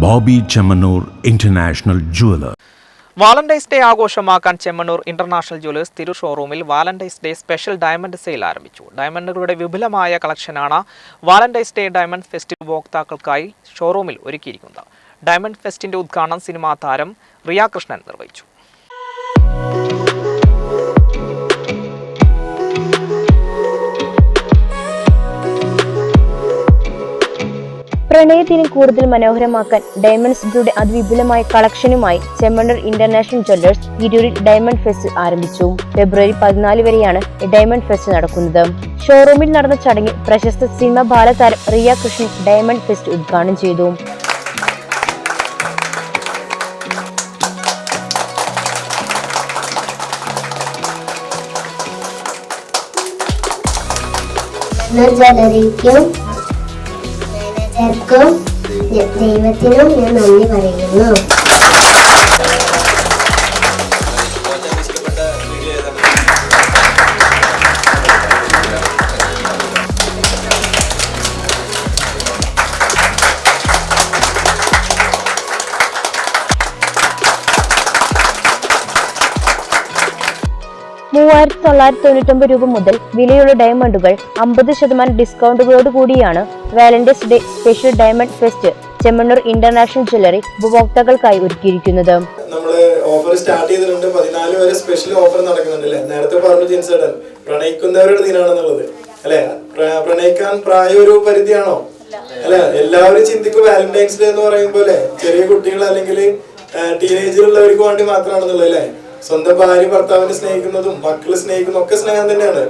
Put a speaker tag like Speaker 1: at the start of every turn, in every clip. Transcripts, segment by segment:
Speaker 1: Bobby Chemmanur International Jeweller
Speaker 2: Valentine's Day ആഘോഷമാക്കാൻ Chemmanur international Jewellers തിരു ഷോറൂമിൽ Valentine's Day special diamond sale ആരംഭിച്ചു. ഡയമണ്ടുകളുടെ വിപുലമായ കളക്ഷനാണ് വാലന്റൈൻസ് ഡേ ഡയമണ്ട് ഫെസ്റ്റ് ഉപഭോക്താക്കൾക്കായി ഷോറൂമിൽ ഒരുക്കിയിരിക്കുന്നത്. ഡയമണ്ട് ഫെസ്റ്റിന്റെ ഉദ്ഘാടനം സിനിമാ താരം റിയ കൃഷ്ണൻ നിർവഹിച്ചു.
Speaker 3: പ്രണയത്തിന് കൂടുതൽ മനോഹരമാക്കാൻ ഡയമണ്ട്സ് സിറ്റിയുടെ അതിവിപുലമായ കളക്ഷനുമായി ചെമ്മണ്ണൂർ ഇന്റർനാഷണൽ ജ്വല്ലേഴ്സ് തിരൂരിൽ ഡയമണ്ട് ഫെസ്റ്റ് ആരംഭിച്ചു. ഫെബ്രുവരി പതിനാല് വരെയാണ് ഡയമണ്ട് ഫെസ്റ്റ് നടക്കുന്നത്. ഷോറൂമിൽ നടന്ന ചടങ്ങിൽ പ്രശസ്ത സിനിമ ബാലതാരം റിയ കൃഷ്ണൻ ഡയമണ്ട് ഫെസ്റ്റ് ഉദ്ഘാടനം ചെയ്തു.
Speaker 4: ജ്വല്ലറിക്കും മാനേജർക്കും ദൈവത്തിനും ഞാൻ നന്ദി പറയുന്നു.
Speaker 3: മൂവായിരത്തി തൊള്ളായിരത്തി തൊണ്ണൂറ്റൊമ്പത് രൂപ മുതൽ വിലയുള്ള ഡയമണ്ടുകൾ അമ്പത് ശതമാനം ഡിസ്കൗണ്ടുകളോടുകൂടിയാണ് Valentine's Day special diamond fest Chemmanur international jewellery ഉപഭോക്താക്കൾക്കായി ഒരുക്കിയിരിക്കുന്നത്.
Speaker 5: നമ്മൾ ഓഫർ സ്റ്റാർട്ട് ചെയ്തിട്ടുണ്ട്. പതിനാല് വരെ സ്പെഷ്യൽ ഓഫർ നടക്കുന്നുണ്ടല്ലേ? നേരത്തെ പറഞ്ഞു ജിൻസേടൻ പ്രണയിക്കുന്നവരുടെ ദിനാണെന്നുള്ളത്. അല്ലെ? പ്രണയിക്കാൻ പ്രായം ഒരു പരിധിയാണോ? അല്ലെ എല്ലാവരും ചിന്തിക്കും വാലന്റൈൻസ് ഡേ എന്ന് പറയുമ്പോൾ ചെറിയ കുട്ടികൾ അല്ലെങ്കിൽ ടീനേജിലുള്ളവർക്ക് വേണ്ടി മാത്രമാണെന്നുള്ളത് അല്ലെ? സ്വന്തം ഭാര്യ ഭർത്താവിനെ സ്നേഹിക്കുന്നതും മക്കളെ സ്നേഹിക്കുന്ന ഒക്കെ സ്നേഹം തന്നെയാണ്.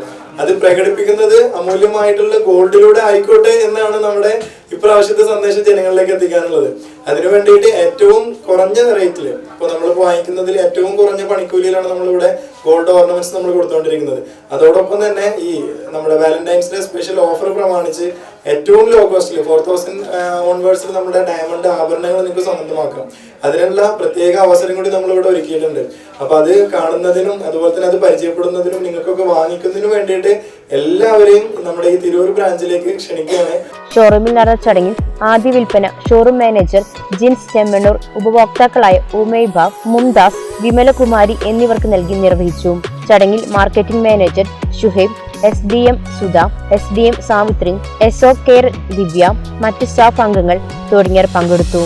Speaker 5: അത് പ്രകടിപ്പിക്കുന്നത് അമൂല്യമായിട്ടുള്ള ഗോൾഡിലൂടെ ആയിക്കോട്ടെ എന്നാണ് നമ്മുടെ ഇപ്രാവശ്യത്തെ സന്ദേശം ജനങ്ങളിലേക്ക് എത്തിക്കാനുള്ളത്. അതിനു വേണ്ടിയിട്ട് ഏറ്റവും കുറഞ്ഞ റേറ്റിൽ ഇപ്പോൾ നമ്മൾ വാങ്ങിക്കുന്നതിൽ ഏറ്റവും കുറഞ്ഞ പണിക്കൂലിയിലാണ് നമ്മളിവിടെ ഗോൾഡ് ഓർണമെന്റ്സ് നമ്മൾ കൊടുത്തുകൊണ്ടിരിക്കുന്നത് അതോടൊപ്പം തന്നെ ഈ നമ്മുടെ വാലന്റൈൻസ് ഡേ സ്പെഷ്യൽ ഓഫർ പ്രമാണിച്ച് ഏറ്റവും ലോ കോസ്റ്റിൽ ഫോർ തൗസൻഡ് ഓൺവേഴ്സിൽ നമ്മുടെ ഡയമണ്ട് ആഭരണങ്ങൾ നിങ്ങൾക്ക് സ്വന്തമാക്കാം. അതിനുള്ള പ്രത്യേക അവസരം കൂടി നമ്മളിവിടെ ഒരുക്കിയിട്ടുണ്ട്. അപ്പൊ അത് കാണുന്നതിനും അതുപോലെ തന്നെ അത് പരിചയപ്പെടുന്നതിനും നിങ്ങൾക്കൊക്കെ വാങ്ങിക്കുന്നതിനും വേണ്ടിയിട്ട് എല്ലാവരെയും നമ്മുടെ ഈ തിരൂർ ബ്രാഞ്ചിലേക്ക് ക്ഷണിക്കുകയാണ്.
Speaker 3: ഷോറൂമിൽ നടന്ന ചടങ്ങിൽ ആദ്യ വിൽപ്പന ഷോറൂം മാനേജർ ജിൻസ് ചെമ്മണ്ണൂർ ഉപഭോക്താക്കളായ ഉമൈബ മുംതാസ് വിമലകുമാരി എന്നിവർക്ക് നൽകി നിർവഹിച്ചു. ചടങ്ങിൽ marketing manager Shuhaib S D M Sudha S D M Savitri S O care Divya മറ്റ് സ്റ്റാഫ് അംഗങ്ങൾ തുടങ്ങിയവർ പങ്കെടുത്തു.